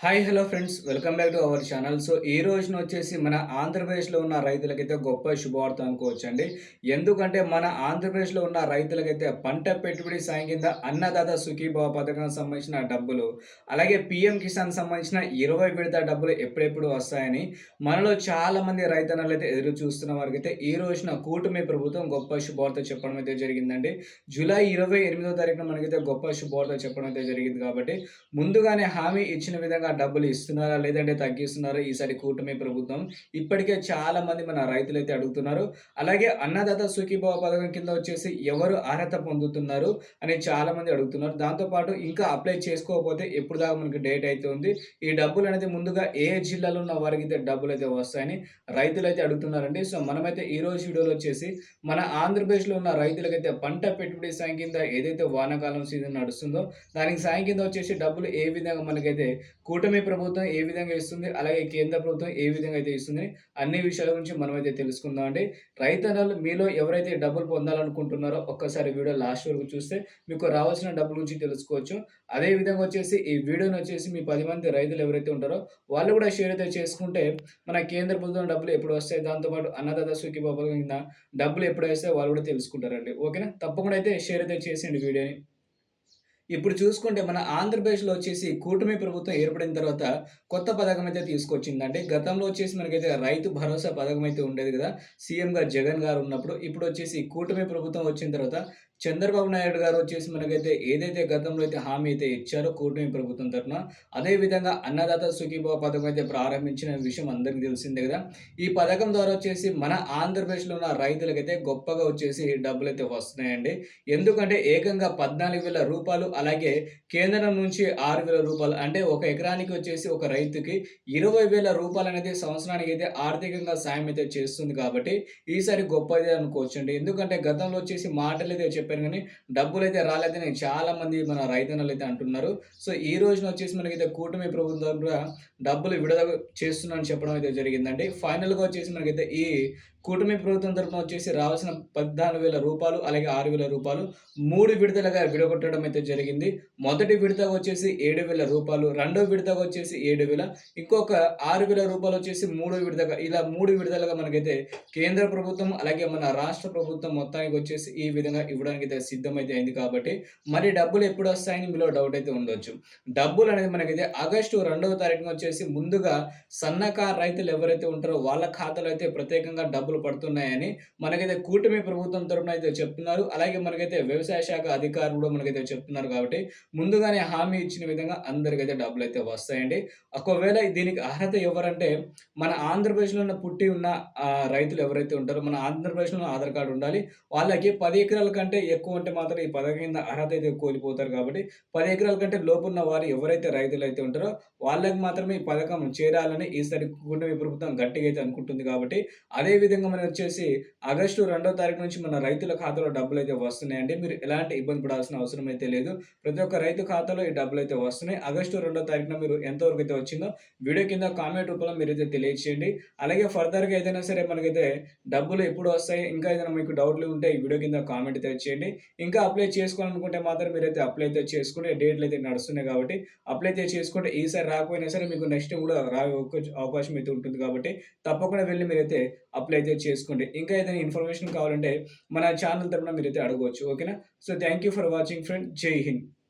Hi hello friends welcome back to our channel so ఈ రోజున వచ్చేసి మన ఆంధ్రప్రదేశ్లో ఉన్న రైతులకైతే గొప్ప శుభవార్త అనుకోవచ్చండి. ఎందుకంటే మన ఆంధ్రప్రదేశ్లో ఉన్న రైతులకైతే పంట పెట్టుబడి సాయం కింద అన్నదాత సుఖీభావ పథకానికి సంబంధించిన డబ్బులు అలాగే పిఎం కిసాన్ సంబంధించిన ఇరవై విడత డబ్బులు ఎప్పుడెప్పుడు వస్తాయని మనలో చాలా మంది రైతన్నలు అయితే ఎదురు చూస్తున్న వారికైతే ఈ రోజున కూటమి ప్రభుత్వం గొప్ప శుభవార్త చెప్పడం అయితే జరిగిందండి. జూలై ఇరవై ఎనిమిదో తారీఖున మనకైతే గొప్ప శుభవార్త చెప్పడం అయితే జరిగింది కాబట్టి ముందుగానే హామీ ఇచ్చిన విధంగా డబ్బులు ఇస్తున్నారా? లేదంటే తగ్గిస్తున్నారా? ఈసారి కూటమి ప్రభుత్వం ఇప్పటికే చాలా మంది మన రైతులు అయితే అడుగుతున్నారు. అలాగే అన్నదాత సుఖీభావ పథకం కింద వచ్చేసి ఎవరు అర్హత పొందుతున్నారు అని చాలా మంది అడుగుతున్నారు. దాంతోపాటు ఇంకా అప్లై చేసుకోకపోతే ఎప్పుడు దాకా మనకి డేట్ అయితే ఉంది? ఈ డబ్బులు అనేది ముందుగా ఏ జిల్లాలో ఉన్న వారికి అయితే డబ్బులు అయితే వస్తాయని రైతులు అయితే అడుగుతున్నారండి. సో మనమైతే ఈ రోజు వీడియోలో వచ్చేసి మన ఆంధ్రప్రదేశ్లో ఉన్న రైతులకైతే పంట పెట్టుబడి సాయం కింద ఏదైతే వానాకాలం సీజన్ నడుస్తుందో దానికి సాయం కింద వచ్చేసి డబ్బులు ఏ విధంగా మనకైతే కూటమి ప్రభుత్వం ఏ విధంగా ఇస్తుంది అలాగే కేంద్ర ప్రభుత్వం ఏ విధంగా అయితే ఇస్తుంది అన్ని విషయాల గురించి మనమైతే తెలుసుకుందాం అండి. రైతన్నలు మీలో ఎవరైతే డబ్బులు పొందాలనుకుంటున్నారో ఒక్కసారి వీడియో లాస్ట్ వరకు చూస్తే మీకు రావాల్సిన డబ్బుల గురించి తెలుసుకోవచ్చు. అదే విధంగా వచ్చేసి ఈ వీడియోని వచ్చేసి మీ పది మంది రైతులు ఎవరైతే ఉంటారో వాళ్ళు కూడా షేర్ అయితే చేసుకుంటే మన కేంద్ర ప్రభుత్వం డబ్బులు ఎప్పుడు వస్తాయి దాంతోపాటు అన్నదాత సుఖీ బాబా కింద డబ్బులు ఎప్పుడు వేస్తే వాళ్ళు కూడా తెలుసుకుంటారండి. ఓకేనా? తప్పకుండా అయితే షేర్ అయితే చేసేయండి వీడియోని. ఇప్పుడు చూసుకుంటే మన ఆంధ్రప్రదేశ్లో వచ్చేసి కూటమి ప్రభుత్వం ఏర్పడిన తర్వాత కొత్త పథకం అయితే తీసుకొచ్చిందంటే గతంలో వచ్చేసి మనకైతే రైతు భరోసా పథకం అయితే ఉండేది కదా. సీఎం గారు జగన్ గారు ఉన్నప్పుడు ఇప్పుడు వచ్చేసి కూటమి ప్రభుత్వం వచ్చిన తర్వాత చంద్రబాబు నాయుడు గారు వచ్చేసి మనకైతే ఏదైతే గతంలో అయితే హామీ అయితే ఇచ్చారో కూటమి ప్రభుత్వం తరఫున అదేవిధంగా అన్నదాత సుఖీభావ పథకం అయితే ప్రారంభించిన విషయం అందరికీ తెలిసిందే కదా. ఈ పథకం ద్వారా వచ్చేసి మన ఆంధ్రప్రదేశ్లో ఉన్న రైతులకైతే గొప్పగా వచ్చేసి డబ్బులు అయితే వస్తున్నాయండి. ఎందుకంటే ఏకంగా పద్నాలుగు వేల రూపాయలు అలాగే కేంద్రం నుంచి ఆరు వేల రూపాయలు అంటే ఒక ఎకరానికి వచ్చేసి ఒక రైతుకి ఇరవై వేల రూపాయలు అనేది సంవత్సరానికి అయితే ఆర్థికంగా సాయం అయితే చేస్తుంది కాబట్టి ఈసారి గొప్పది అనుకోవచ్చండి. ఎందుకంటే గతంలో వచ్చేసి మాటలు అయితే చెప్పాను కానీ డబ్బులు అయితే రాలేదని చాలామంది మన రైతన్నలు అయితే అంటున్నారు. సో ఈ రోజున వచ్చేసి మనకైతే కూటమి ప్రభుత్వం తరపున డబ్బులు విడుదల చేస్తున్నారని చెప్పడం అయితే జరిగిందండి. ఫైనల్గా వచ్చేసి మనకైతే ఈ కూటమి ప్రభుత్వం తరఫున వచ్చేసి రావాల్సిన పద్నాలుగు వేల రూపాయలు అలాగే ఆరు వేల రూపాయలు మూడు విడతలుగా విడగొట్టడం అయితే జరిగింది. మొదటి విడత వచ్చేసి ఏడు వేల రూపాయలు రెండో విడత వచ్చేసి ఏడు వేల ఇంకొక ఆరు వేల రూపాయలు వచ్చేసి మూడో విడతగా ఇలా మూడు విడతలుగా మనకైతే కేంద్ర ప్రభుత్వం అలాగే మన రాష్ట్ర ప్రభుత్వం మొత్తానికి వచ్చేసి ఈ విధంగా ఇవ్వడానికి అయితే సిద్ధమైతే అయింది కాబట్టి మరి డబ్బులు ఎప్పుడు వస్తాయని మీలో డౌట్ అయితే ఉండొచ్చు. డబ్బులు అనేది మనకైతే ఆగస్టు రెండవ తారీఖున వచ్చేసి ముందుగా సన్నకారు రైతులు ఎవరైతే ఉంటారో వాళ్ళ ఖాతాలో అయితే ప్రత్యేకంగా డబ్బులు డబ్బులు పడుతున్నాయని మనకైతే కూటమి ప్రభుత్వం తరఫున అయితే చెప్తున్నారు. అలాగే మనకైతే వ్యవసాయ శాఖ అధికారులు కూడా మనకైతే చెప్తున్నారు కాబట్టి ముందుగానే హామీ ఇచ్చిన విధంగా అందరికైతే డబ్బులు అయితే వస్తాయండి. ఒకవేళ దీనికి అర్హత ఎవరంటే మన ఆంధ్రప్రదేశ్లో ఉన్న పుట్టి ఉన్న రైతులు ఎవరైతే ఉంటారో మన ఆంధ్రప్రదేశ్లో ఆధార్ కార్డు ఉండాలి. వాళ్ళకి పది ఎకరాల కంటే ఎక్కువ ఉంటే మాత్రం ఈ పథకం కింద అర్హత అయితే కోల్పోతారు కాబట్టి పది ఎకరాల కంటే లోపున్న వారు ఎవరైతే రైతులు అయితే ఉంటారో వాళ్ళకి మాత్రమే ఈ పథకం చేరాలని ఈసారి కూటమి ప్రభుత్వం గట్టిగా అయితే అనుకుంటుంది కాబట్టి అదేవిధంగా విధంగా మనం వచ్చేసి ఆగస్టు రెండో తారీఖు నుంచి మన రైతుల ఖాతాలో డబ్బులు అయితే వస్తున్నాయండి. మీరు ఎలాంటి ఇబ్బంది పడాల్సిన అవసరం అయితే లేదు. ప్రతి ఒక్క రైతు ఖాతాలో ఈ డబ్బులు అయితే వస్తున్నాయి. ఆగస్టు రెండో తారీఖున మీరు ఎంతవరకు అయితే వచ్చిందో వీడియో కింద కామెంట్ రూపంలో మీరు అయితే తెలియచేయండి. అలాగే ఫర్దర్గా ఏదైనా సరే మనకైతే డబ్బులు ఎప్పుడు వస్తాయి? ఇంకా ఏదైనా మీకు డౌట్లు ఉంటే ఈ వీడియో కింద కామెంట్ అయితే చేయండి. ఇంకా అప్లై చేసుకోవాలనుకుంటే మాత్రం మీరైతే అప్లై అయితే చేసుకుంటే డేట్లు అయితే నడుస్తున్నాయి కాబట్టి అప్లై అయితే చేసుకుంటే ఈసారి రాకపోయినా సరే మీకు నెక్స్ట్ కూడా రా అవకాశం అయితే ఉంటుంది కాబట్టి తప్పకుండా వెళ్ళి మీరైతే అప్లై అయితే చేసుకోండి. ఇంకా ఏదైనా ఇన్ఫర్మేషన్ కావాలంటే మన ఛానల్ తరపున మీరైతే అడగవచ్చు. ఓకేనా? So thank you for watching friend Jai Hind